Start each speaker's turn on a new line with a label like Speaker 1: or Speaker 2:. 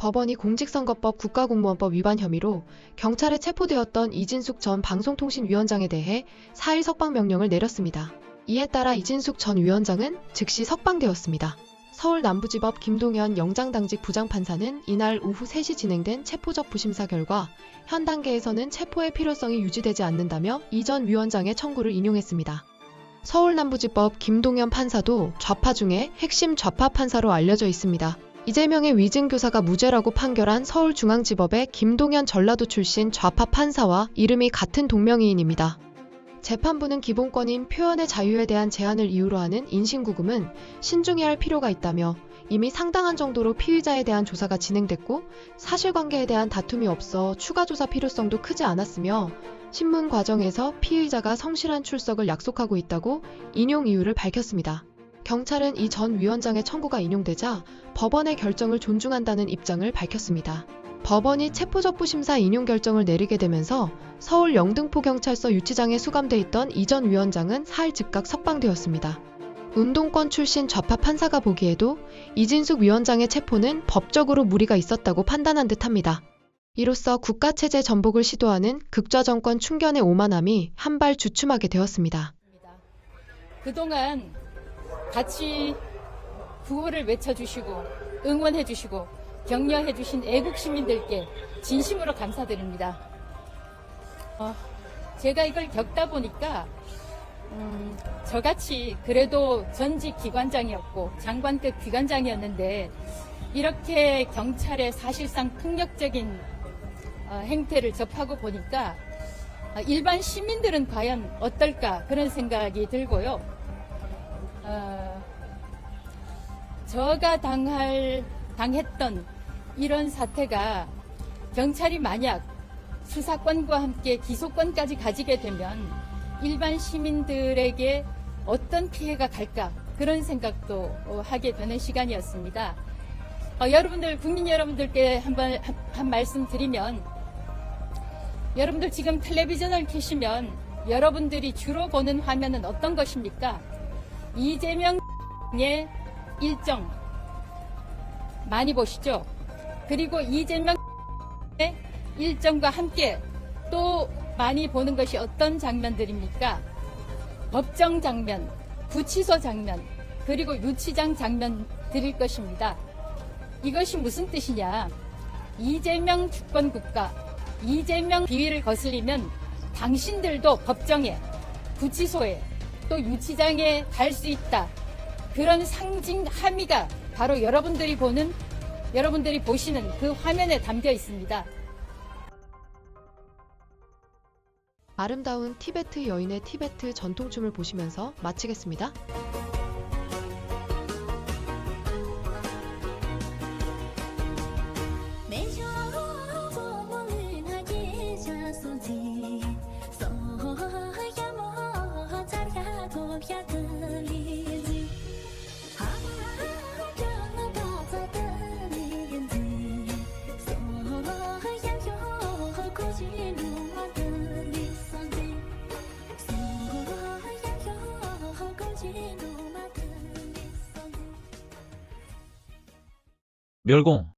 Speaker 1: 법원이 공직선거법 국가공무원법 위반 혐의로 경찰에 체포되었던 이진숙 전 방송통신위원장에 대해 4일 석방명령을 내렸습니다. 이에 따라 이진숙 전 위원장은 즉시 석방되었습니다. 서울 남부지법 김동현 영장당직 부장판사는 이날 오후 3시 진행된 체포적 부심사 결과 현 단계에서는 체포의 필요성이 유지되지 않는다며 이 전 위원장의 청구를 인용했습니다. 서울 남부지법 김동현 판사도 좌파 중에 핵심 좌파 판사로 알려져 있습니다. 이재명의 위증교사가 무죄라고 판결한 서울중앙지법의 김동현 전라도 출신 좌파 판사와 이름이 같은 동명이인입니다. 재판부는 기본권인 표현의 자유에 대한 제한을 이유로 하는 인신구금은 신중해야 할 필요가 있다며 이미 상당한 정도로 피의자에 대한 조사가 진행됐고 사실관계에 대한 다툼이 없어 추가 조사 필요성도 크지 않았으며 신문 과정에서 피의자가 성실한 출석을 약속하고 있다고 인용 이유를 밝혔습니다. 경찰은 이 전 위원장의 청구가 인용되자 법원의 결정을 존중한다는 입장을 밝혔습니다. 법원이 체포적부 심사 인용 결정을 내리게 되면서 서울 영등포경찰서 유치장에 수감돼 있던 이 전 위원장은 4일 즉각 석방되었습니다. 운동권 출신 좌파 판사가 보기에도 이진숙 위원장의 체포는 법적으로 무리가 있었다고 판단한 듯합니다. 이로써 국가체제 전복을 시도하는 극좌 정권 충견의 오만함이 한 발 주춤하게 되었습니다.
Speaker 2: 그동안 같이 구호를 외쳐주시고 응원해주시고 격려해주신 애국 시민들께 진심으로 감사드립니다. 어, 제가 이걸 겪다 보니까 음, 저같이 그래도 전직 기관장이었고 장관급 기관장이었는데 이렇게 경찰의 사실상 폭력적인 어, 행태를 접하고 보니까 아, 일반 시민들은 과연 어떨까 그런 생각이 들고요. 어, 저가 당할 당했던 이런 사태가 경찰이 만약 수사권과 함께 기소권까지 가지게 되면 일반 시민들에게 어떤 피해가 갈까 그런 생각도 어, 하게 되는 시간이었습니다. 어, 여러분들 국민 여러분들께 한번 한, 한 말씀 드리면 여러분들 지금 텔레비전을 켜시면 여러분들이 주로 보는 화면은 어떤 것입니까? 이재명의 일정 많이 보시죠. 그리고 이재명의 일정과 함께 또 많이 보는 것이 어떤 장면들입니까? 법정 장면, 구치소 장면, 그리고 유치장 장면 드릴 것입니다. 이것이 무슨 뜻이냐? 이재명 주권 국가, 이재명 비위를 거슬리면 당신들도 법정에, 구치소에, 또 유치장에 갈 수 있다. 그런 상징 함의가 바로 여러분들이 보는, 여러분들이 보시는 그 화면에 담겨 있습니다.
Speaker 1: 아름다운 티베트 여인의 티베트 전통춤을 보시면서 마치겠습니다.
Speaker 3: 멸공